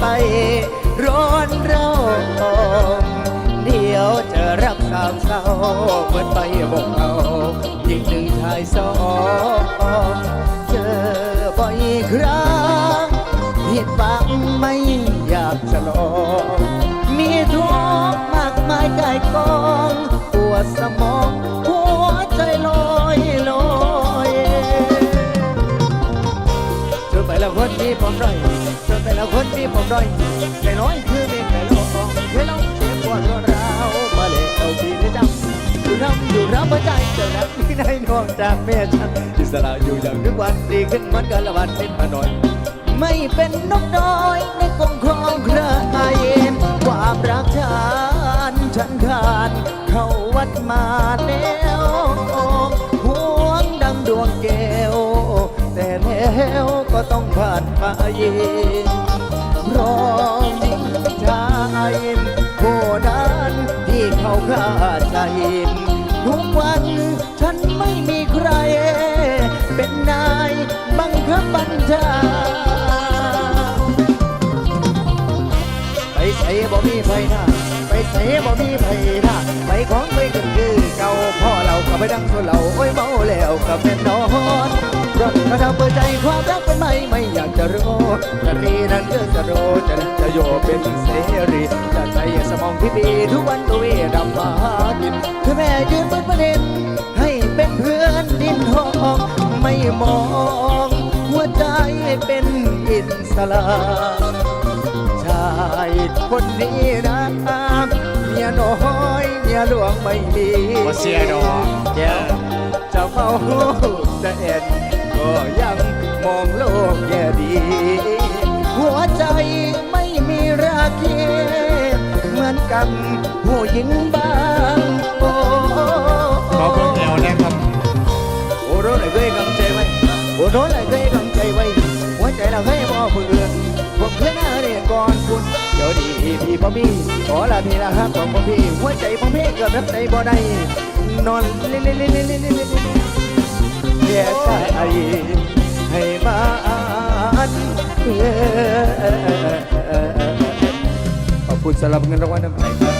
ไป ร้อนเร่าเดี๋ยวจะรักสามเศร้าเหมือนไปบอกเอาอีกหนึ่งชายสอง มีผมด้อยจนไปแล้วคนที่ผมด้อยแต่น้อยคือเมฆแต่ลองเคยลองเจ็บปวดรวดร้าวมาเลยเอาทีได้จำอยู่น้ำอยู่รับหัวใจเจ้านั้นที่ในนอกจากแม่ฉันอิสระอยู่อย่างทุกวันดีขึ้นมันกันละวันนิดมาหน่อย ไม่เป็นนกน้อยในกองครองใครความรักฉันฉันขาดเข้าวัดมาแล้ว แต่แล้วก็ต้องผ่านไปรองชายผู้นั้นที่เขาฆ่าใจทุกวันฉันไม่มีใคร เป็นนายบังคับบัญชา ส่บ่มีไฟหน้าไปใส่บ่มีไฟหน้าไปของไปกันคือเก่าพ่อเราก็ไปดังส่วเราโอ้ยเมาแล้วกับแม่นอนรถมาทำเปิดใจความรักเป็นไม่ไม่อยากจะรู้จะรีนั้นเกิดจะโรจะนั้นจะโยเป็นเสรีจะใจสมองที่ดีทุกวันตัวเวดำมาดินคือแม่ยืนบนประเด็นให้เป็นเพื่อนดินทองไม่มอง หัวใจเป็นอิสระชา คนนี้นะเมียน้อยเมียหลวงไม่มีบ่เสียดอกแก้วจะเมาจะเอ็นก็ยังมองโลกแย่ดี หัวใจไม่มีราคีเหมือนกันผู้หญิงบ้างโอ้ขอเบิ่งแนวนะครับโอ้รู้ไหนเคยกำใจไว้โอ้รู้ไหนเคยกำใจไว้หัวใจเราเคยบ่เบื่อ ผมเพื่อนหน้าเรียก่อนคุณ เดี๋ยวดีพี่พ่อพี่ขอลาพี่ละครับของพ่อพี่หัวใจพ่อพี่เกือบรับใจบ่ได้นอนเล่นเล่นเล่นเล่นเล่นเล่นเล่นเสียใจให้มาอันขอบคุณสำหรับเงินรางวัลน้ำใจครับ